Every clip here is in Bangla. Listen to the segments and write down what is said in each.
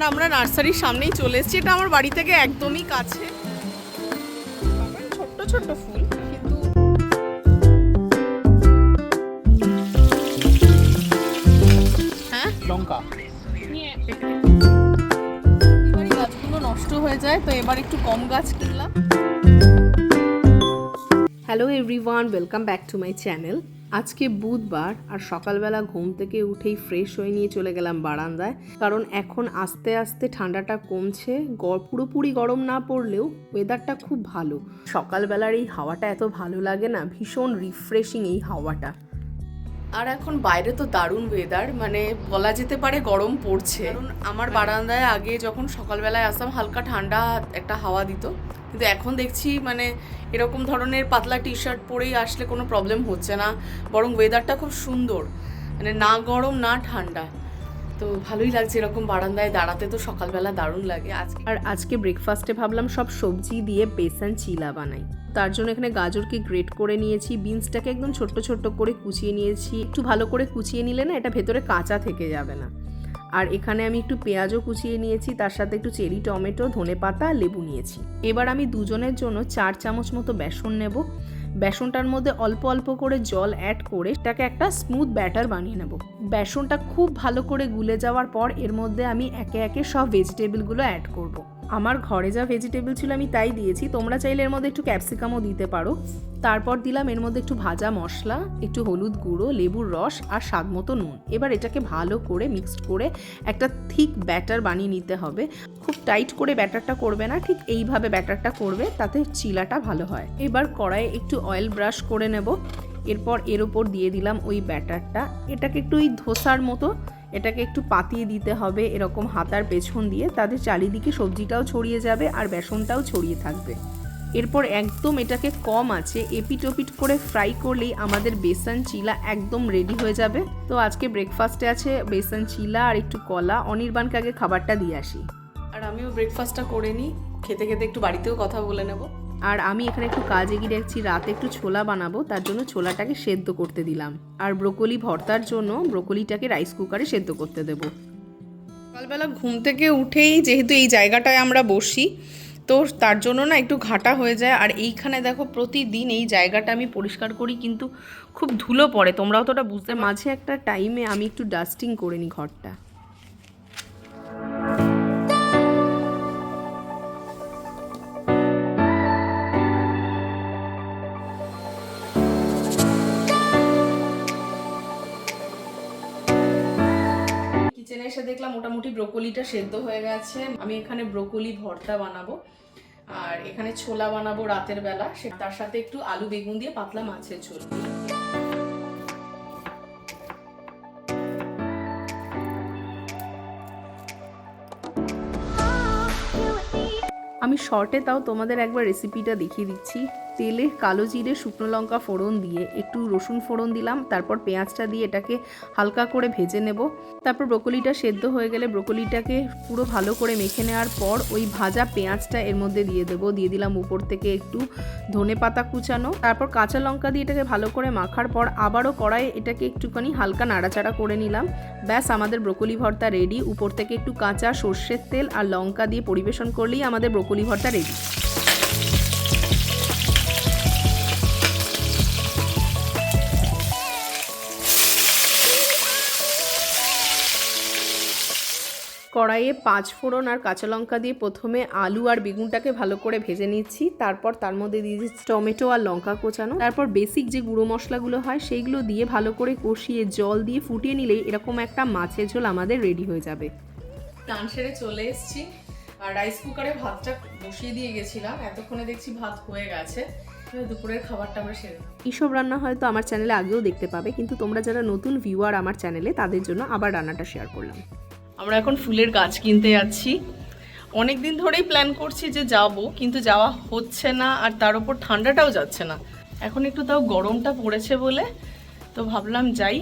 আর আমরা নার্সারির সামনেই চলে এসেছি। এটা আমার বাড়ি থেকে একদমই কাছে। ছোট্ট ছোট্ট ফুল কিন্তু হ্যাঁ? লঙ্কা। গাছগুলো নষ্ট হয়ে যায় তো এবার একটু কম গাছ কিনলাম। Hello everyone welcome back to my channel আজকে বুধবার আর সকালবেলা ঘুম থেকে উঠেই ফ্রেশ হয়ে নিয়ে চলে গেলাম বারান্দায়। কারণ এখন আস্তে আস্তে ঠান্ডাটা কমছে পুরোপুরি গরম না পড়লেও ওয়েদারটা খুব ভালো। সকালবেলার এই হাওয়াটা এত ভালো লাগে না, ভীষণ রিফ্রেশিং এই হাওয়াটা। আর এখন বাইরে তো দারুণ ওয়েদার মানে বলা যেতে পারে গরম পড়ছে। কারণ আমার বারান্দায় আগে যখন সকালবেলায় আসতাম হালকা ঠান্ডা একটা হাওয়া দিত। কিন্তু এখন দেখছি মানে এরকম ধরনের পাতলা টি শার্ট পরেই আসলে কোনো প্রবলেম হচ্ছে না। বরং ওয়েদারটা খুব সুন্দর। মানে না গরম না ঠান্ডা। তো ভালোই লাগছে এরকম বারান্দায় দাঁড়াতে তো সকালবেলা দারুণ লাগে। আজকে আর আজকে ব্রেকফাস্টে ভাবলাম সব সবজি দিয়ে বেসন চিলা বানাই। তার জন্য এখানে গাজরকে গ্রেট করে নিয়েছি বিনসটাকে একদম ছোট্ট ছোট্ট করে কুচিয়ে নিয়েছি। একটু ভালো করে কুচিয়ে নিলে না এটা ভেতরে কাঁচা থেকে যাবে না। আর এখানে আমি একটু পেঁয়াজও কুচিয়ে নিয়েছি, তার সাথে একটু চেরি, টমেটো, ধনে পাতা, লেবু নিয়েছি। এবার আমি দুজনের জন্য চার চামচ মতো বেসন নেব। বেসনটার মধ্যে অল্প অল্প করে জল অ্যাড করে এটাকে একটা স্মুথ ব্যাটার বানিয়ে নেব। বেসনটা খুব ভালো করে গুলে যাওয়ার পর এর মধ্যে আমি একে একে সব ভেজিটেবলগুলো অ্যাড করব। আমার ঘরে যা ভেজিটেবল ছিল আমি তাই দিয়েছি। তোমরা চাইলে এর মধ্যে একটু ক্যাপসিকামও দিতে পারো। তারপর দিলাম এর মধ্যে একটু ভাজা মশলা, একটু হলুদ গুঁড়ো, লেবুর রস আর স্বাদ মতো নুন। এবার এটাকে ভালো করে মিক্সড করে একটা থিক ব্যাটার বানিয়ে নিতে হবে। খুব টাইট করে ব্যাটারটা করবে না, ঠিক এইভাবে ব্যাটারটা করবে তাতে চিলাটা ভালো হয়। এবার কড়াইয়ে একটু অয়েল ব্রাশ করে নেব। এরপর এর ওপর দিয়ে দিলাম ওই ব্যাটারটা। এটাকে একটু ওই ধোসার মতো এটাকে একটু পাতিয়ে দিতে হবে এরকম হাতার পেছন দিয়ে, তাদের চারিদিকে সবজিটাও ছড়িয়ে যাবে আর বেসনটাও ছড়িয়ে থাকবে। এরপর একদম এটাকে কম আছে, এপিট ওপিট করে ফ্রাই করলেই আমাদের বেসন চিলা একদম রেডি হয়ে যাবে। তো আজকে ব্রেকফাস্টে আছে বেসন চিলা আর একটু কলা, অনির্বাণকে আগে খাবারটা দিয়ে আসি। আর আমিও ব্রেকফাস্টটা করে নিই, খেতে খেতে একটু বাড়িতেও কথা বলে নেব। আর আমি এখানে একটু কাজ এগিয়ে রাখছি রাতে একটু ছোলা বানাবো, তার জন্য ছোলাটাকে সেদ্ধ করতে দিলাম। আর ব্রোকলি ভর্তার জন্য ব্রোকলিটাকে রাইস কুকারে সেদ্ধ করতে দেবো। সকালবেলা ঘুম থেকে উঠেই যেহেতু এই জায়গাটায় আমরা বসি, তো তার জন্য না একটু ঘাটা হয়ে যায়। আর এইখানে দেখো প্রতিদিন এই জায়গাটা আমি পরিষ্কার করি, কিন্তু খুব ধুলো পড়ে। তোমরাও তো ওটা বুঝতে, মাঝে একটা টাইমে আমি একটু ডাস্টিং করে নিই ঘরটা। এসে দেখলাম মোটামুটি ব্রোকলিটা সেদ্ধ হয়ে গেছে। আমি এখানে ব্রোকলি ভর্তা বানাবো আর এখানে ছোলা বানাবো রাতের বেলা। সে তার সাথে একটু আলু বেগুন দিয়ে পাতলা মাছের ঝোল। আমি শর্টে তাও তোমাদের একবার রেসিপিটা দেখিয়ে দিচ্ছি। তেলে কালো জিরে, শুকনো লঙ্কা ফোড়ন দিয়ে একটু রসুন ফোড়ন দিলাম, তারপর পেঁয়াজটা দিয়ে এটাকে হালকা করে ভেজে নেব। তারপর ব্রোকলিটা সেদ্ধ হয়ে গেলে ব্রোকলিটাকে পুরো ভালো করে মেখে নেওয়ার পর ওই ভাজা পেঁয়াজটা এর মধ্যে দিয়ে দেবো। দিয়ে দিলাম উপর থেকে একটু ধনে পাতা কুচানো। তারপর কাঁচা লঙ্কা দিয়ে এটাকে ভালো করে মাখার পর আবারও কড়াই এটাকে একটুখানি হালকা নাড়াচাড়া করে নিলাম। ব্যাস, আমাদের ব্রোকলি ভর্তা রেডি। উপর থেকে একটু কাঁচা সর্ষের তেল আর লঙ্কা দিয়ে পরিবেশন করলেই আমাদের ব্রোকলি ভর্তা রেডি। কড়াইয়ে পাঁচ ফোড়ন আর কাঁচা লঙ্কা দিয়ে প্রথমে আলু আর বেগুনটাকে ভালো করে ভেজে নিচ্ছি। তারপর তার মধ্যে দিয়ে দিচ্ছি টমেটো আর লঙ্কা কোচানো। তারপর বেসিক যে গুঁড়ো মশলাগুলো হয় সেইগুলো দিয়ে ভালো করে কষিয়ে জল দিয়ে ফুটিয়ে নিলেই এরকম একটা মাছের ঝোল আমাদের রেডি হয়ে যাবে। টান সেরে চলে এসেছি। আর রাইস কুকারে ভাতটা বসিয়ে দিয়ে গেছিলাম। এতক্ষণে দেখছি ভাত হয়ে গেছে। দুপুরের খাবারটা আমরা সেরে এইসব রান্না হয়তো আমার চ্যানেলে আগেও দেখতে পাবে কিন্তু তোমরা যারা নতুন ভিউয়ার আমার চ্যানেলে তাদের জন্য আবার রান্নাটা শেয়ার করলাম। আমরা এখন ফুলের গাছ কিনতে যাচ্ছি। অনেক দিন ধরেই প্ল্যান করছি যে যাব কিন্তু যাওয়া হচ্ছে না আর তার উপর ঠান্ডাটাও যাচ্ছে না। এখন একটু তাও গরমটা পড়েছে বলে তো ভাবলাম যাই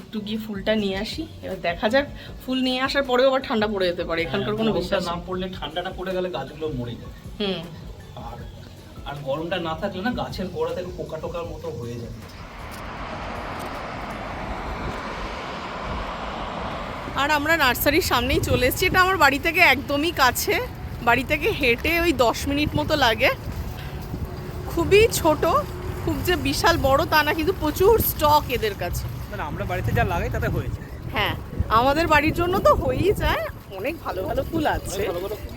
একটু গিয়ে ফুলটা নিয়ে আসি। এবার দেখা যাক ফুল নিয়ে আসার পরেও আবার ঠান্ডা পড়ে যেতে পারে এখানকার কোনো গরমটা বিশ্বাস না পড়লে ঠান্ডাটা পড়ে গেলে গাছগুলো মরে যায়। হুম। আর আর গরমটা না থাকলে না গাছের গোড়া থেকে পোকা টোকার মতো হয়ে যায়। আর আমরা নার্সারির সামনেই চলে এসেছি। এটা আমার বাড়ি থেকে একদমই কাছে। বাড়ি থেকে হেঁটে ওই দশ মিনিট মতো লাগে। খুবই ছোট খুব যে বিশাল বড় তা না কিন্তু প্রচুর স্টক এদের কাছে। মানে আমরা বাড়িতে যা লাগাই তাতে হয়েছে হ্যাঁ আমাদের বাড়ির জন্য তো হয়েই যায়। অনেক ভালো ভালো ফুল আছে।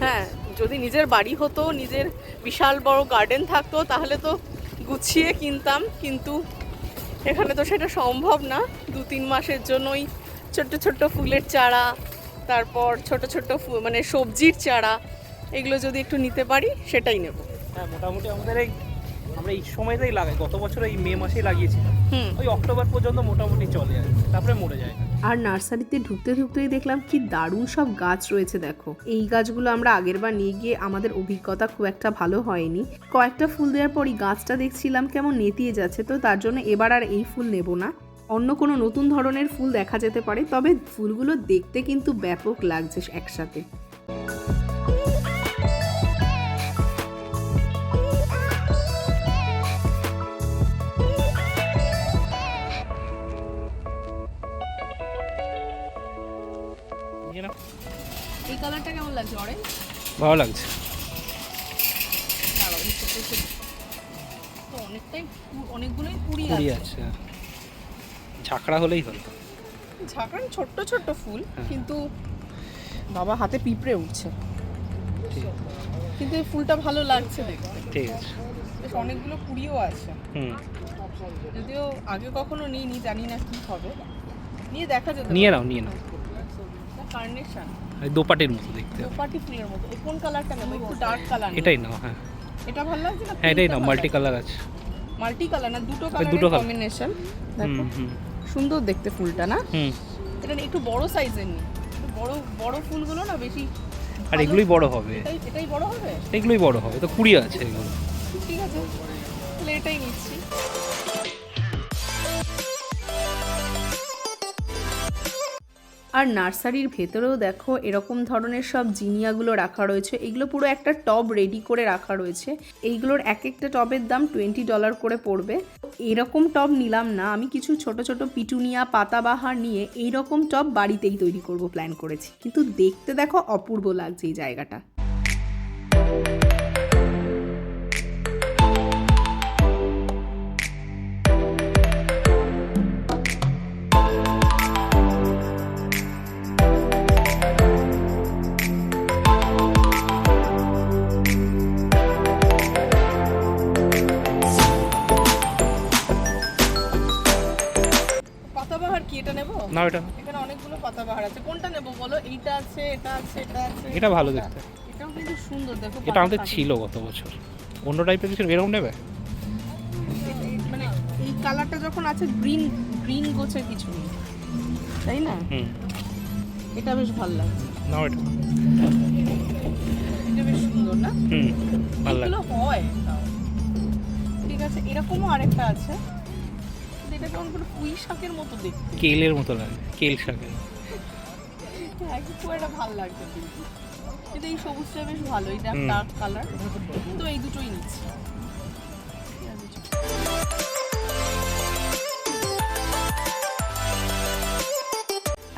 হ্যাঁ যদি নিজের বাড়ি হতো নিজের বিশাল বড় গার্ডেন থাকতো তাহলে তো গুছিয়ে কিনতাম। কিন্তু এখানে তো সেটা সম্ভব না। দু তিন মাসের জন্যই ছোট্ট ছোট্ট ফুলের চারা তারপর ছোট ছোট মানে সবজির চারা এগুলো যদি একটু নিতে পারি সেটাই নেব। হ্যাঁ মোটামুটি আমাদের এই আমরা এই সময়তেই লাগাই গত বছর এই মে মাসেই লাগিয়েছিলাম। হুম। ওই অক্টোবর পর্যন্ত মোটামুটি চলে আর তারপরে মরে যায়। আর নার্সারিতে ঢুকতে ঢুকতেই দেখলাম কি দারুণ সব গাছ রয়েছে দেখো। এই গাছগুলো আমরা আগেরবার নিয়ে গিয়ে আমাদের অভিজ্ঞতা খুব একটা ভালো হয়নি। কয়েকটা ফুল দেওয়ার পরই গাছটা দেখছিলাম কেমন নেতিয়ে যাচ্ছে তো তার জন্য এবার আর এই ফুল নেব না। অন্য কোনো নতুন ধরনের ফুল দেখা যেতে পারে তবে ফুলগুলো দেখতে কিন্তু ব্যাপক লাগছে একসাথে। এই কালারটা কেমন লাগছে? অরেঞ্জ? ভালো লাগছে। ঝাঁকড়া হলেই হলো। ঝাঁকান ছোট্ট ছোট্ট ফুল হ্যাঁ। কিন্তু বাবা হাতে পিঁপড়ে উঠছে। কিন্তু এই ফুলটা ভালো লাগছে দেখতে। ঠিক আছে। বেশ অনেকগুলো কুড়িও আছে। হুম। যদিও আগে কখনো নিইনি জানি না কি হবে। নিয়ে দেখা যেতে নিয়ে নাও নিয়ে নাও। কার্নেশন দোপাটির মতো দেখতে। দোপাটি ফুলের মতো। কোন কালারটা নেব? একটু ডার্ক কালার এটাই নাও হ্যাঁ। এটা ভালো লাগছে না? হ্যাঁ এটাই নাও মাল্টি কালার আছে। মাল্টি কালার না দুটো দুটো কম্বিনেশন দেখো। সুন্দর দেখতে ফুলটা না? হুম। এটা একটু বড় সাইজের নি একটু বড় বড় ফুলগুলো না বেশি আর এগুলোই বড় হবে। এটাই এটাই বড় হবে? এগুলোই বড় হবে। তো কুড়ি আছে এগুলো। ঠিক আছে। তাহলে এটাই নিচ্ছি। আর নার্সারির ভেতরেও দেখো এরকম ধরনের সব জিনিয়াগুলো রাখা রয়েছে। এগুলো পুরো একটা টব রেডি করে রাখা রয়েছে। এইগুলোর এক একটা টবের দাম টোয়েন্টি ডলার করে পড়বে। এরকম টব নিলাম না। আমি কিছু ছোট ছোট পিটুনিয়া, পাতাবাহার নিয়ে এইরকম টব বাড়িতেই তৈরি করব প্ল্যান করেছি। কিন্তু দেখতে দেখো অপূর্ব লাগছে এই জায়গাটা। না এটা এখানে অনেকগুলো পাতাবাহার আছে। কোনটা নেব বলো? এইটা আছে এটা আছে এটা আছে এটা ভালো দেখতে। এটাও কিন্তু সুন্দর দেখো এটা আমাদের ছিল গত বছর। অন্য টাইপের কিছু এরকম নেবে? মানে এই কালারটা যখন আছে গ্রিন গ্রিন গোছের কিছু নেই। তাই না? হুম। এটা বেশ ভালো লাগছে। নাও এটা। এটা বেশ সুন্দর না? হুম ভালো লাগে হয় ঠিক আছে এরকমও আরেকটা আছে। এটা কেমন করে পুঁই শাকের মতো দেখতে? কেলের মতো লাগে কেল শাকের। হ্যাঁ খুব একটা ভালো লাগছে কিন্তু। কিন্তু এই সবুজটা বেশ ভালো এটা। ডার্ক কালার তো এই দুটোই নিচ্ছি।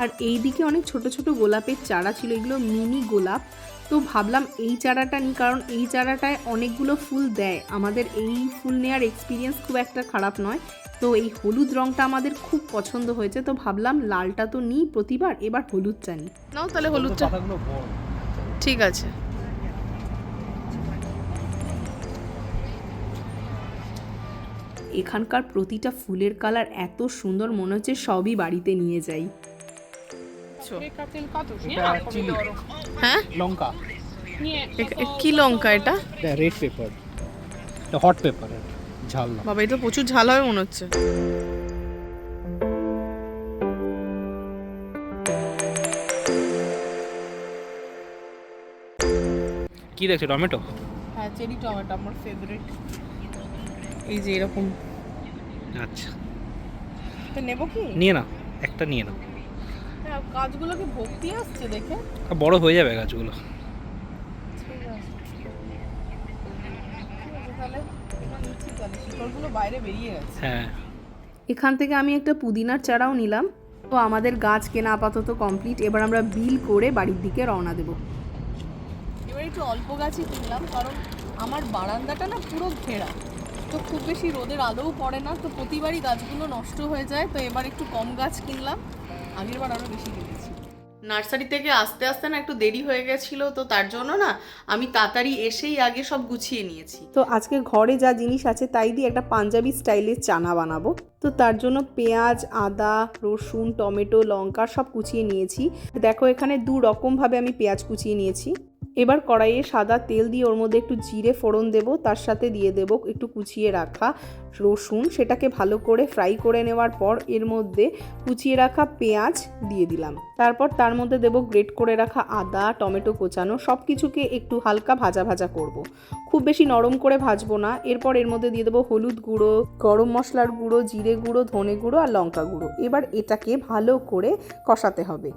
আর এই দিকে অনেক ছোট ছোট গোলাপের চারা ছিল এগুলো মিনি গোলাপ। তো ভাবলাম এই চারাটা নিই কারণ এই চারাটায় অনেকগুলো ফুল দেয়। আমাদের এই ফুল নেওয়ার এক্সপিরিয়েন্স খুব একটা খারাপ নয়। তো এই হলুদ রংটা আমাদের খুব পছন্দ হয়েছে তো ভাবলাম লালটা তো নিই প্রতিবার এবার হলুদটা নিই। নাও তাহলে পাতাগুলো বড় ঠিক আছে। এখানকার প্রতিটা ফুলের কালার এত সুন্দর মনে হচ্ছে সবই বাড়িতে নিয়ে যাই। হ্যাঁ? লঙ্কা। কি লঙ্কা এটা? এটা রেড পেপার হট পেপার ঝাল না। বাবা এটা প্রচুর ঝাল হবে মনে হচ্ছে। কি দেখছ টমেটো? হ্যাঁ চেরি টমেটো আমার ফেভারিট এই যে এরকম। আচ্ছা। এটা নেব কি? নিয়ে নাও একটা নিয়ে নাও। হ্যাঁ গাছগুলোকে ভক্তি আসছে দেখে? বড় হয়ে যাবে গাছগুলো। শিকড়গুলো বাইরে বেরিয়ে গেছে হ্যাঁ। এখান থেকে আমি একটা পুদিনার চারাও নিলাম। তো আমাদের গাছ কেনা আপাতত কমপ্লিট। এবার আমরা বিল করে বাড়ির দিকে রওনা দেবো। এবার একটু অল্প গাছই কিনলাম কারণ আমার বারান্দাটা না পুরো ঘেরা। তো খুব বেশি রোদের আলোও পড়ে না তো প্রতিবারই গাছগুলো নষ্ট হয়ে যায়। তো এবার একটু কম গাছ কিনলাম। আগের বার আরও বেশি কিনেছি নার্সারি থেকে আসতে আসতে না একটু দেরি হয়ে গেছিল, তো তার জন্য না আমি তাড়াতাড়ি এসেই আগে সব গুছিয়ে নিয়েছি। তো আজকে ঘরে যা জিনিস আছে তাই দিয়ে একটা পাঞ্জাবি স্টাইলের চানা বানাবো। তো তার জন্য পেঁয়াজ, আদা, রসুন, টমেটো, লঙ্কা সব কুচিয়ে নিয়েছি। দেখো এখানে দু রকমভাবে আমি পেঁয়াজ কুচিয়ে নিয়েছি। এবার কড়াইয়ে সাদা তেল দিয়ে ওর মধ্যে একটু জিরে ফোড়ন দেব, তার সাথে দিয়ে দেব একটু কুচিয়ে রাখা রসুন। সেটাকে ভালো করে ফ্রাই করে নেওয়ার পর এর মধ্যে কুচিয়ে রাখা পেঁয়াজ দিয়ে দিলাম। তারপর তার মধ্যে দেব গ্রেট করে রাখা আদা, টমেটো কোচানো সব কিছুকে একটু হালকা ভাজা ভাজা করব। খুব বেশি নরম করে ভাজবো না। এরপর এর মধ্যে দিয়ে দেবো হলুদ গুঁড়ো, গরম মশলার গুঁড়ো, জিরে গুঁড়ো, ধনে গুঁড়ো আর লঙ্কা গুঁড়ো। এবার এটাকে ভালো করে কষাতে হবে।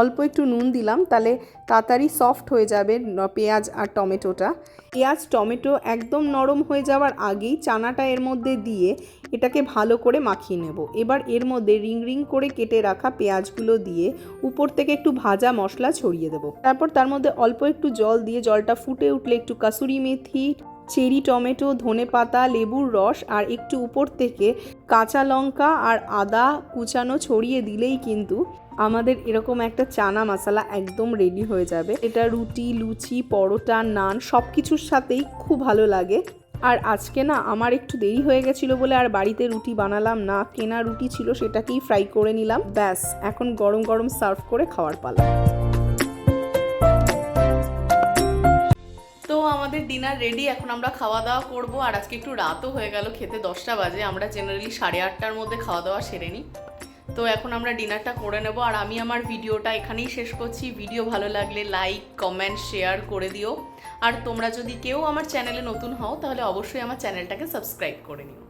অল্প একটু নুন দিলাম, তাহলে তাড়াতাড়ি সফট হয়ে যাবে পেঁয়াজ আর টমেটোটা। পেঁয়াজ, টমেটো একদম নরম হয়ে যাওয়ার আগেই চানাটা এর মধ্যে দিয়ে এটাকে ভালো করে মাখিয়ে নেব। এবার এর মধ্যে রিং রিং করে কেটে রাখা পেঁয়াজগুলো দিয়ে উপর থেকে একটু ভাজা মশলা ছড়িয়ে দেবো। তারপর তার মধ্যে অল্প একটু জল দিয়ে জলটা ফুটে উঠলে একটু কাসুরি মেথি চেরি টমেটো, ধনে পাতা, লেবুর রস আর একটু উপর থেকে কাঁচা লঙ্কা আর আদা কুচানো ছড়িয়ে দিলেই কিন্তু আমাদের এরকম একটা চানা মশলা একদম রেডি হয়ে যাবে। এটা রুটি, লুচি, পরোটা, নান সব কিছুর সাথেই খুব ভালো লাগে। আর আজকে না আমার একটু দেরি হয়ে গেছিল বলে আর বাড়িতে রুটি বানালাম না, কেনা রুটি ছিল সেটাকেই ফ্রাই করে নিলাম। ব্যাস, এখন গরম গরম সার্ভ করে খাওয়ার পালা। ডিনার রেডি এখন আমরা খাওয়া দাওয়া করব। আর আজকে একটু রাতও হয়ে গেল, খেতে দশটা বাজে। আমরা জেনারেলি সাড়ে আটটার মধ্যে খাওয়া দাওয়া সেরে নিই। তো এখন আমরা ডিনারটা করে নেব। আর আমি আমার ভিডিওটা এখানেই শেষ করছি। ভিডিও ভালো লাগলে লাইক কমেন্ট শেয়ার করে দিও। আর তোমরা যদি কেউ আমার চ্যানেলে নতুন হও, তাহলে অবশ্যই আমার চ্যানেলটাকে সাবস্ক্রাইব করে নিও।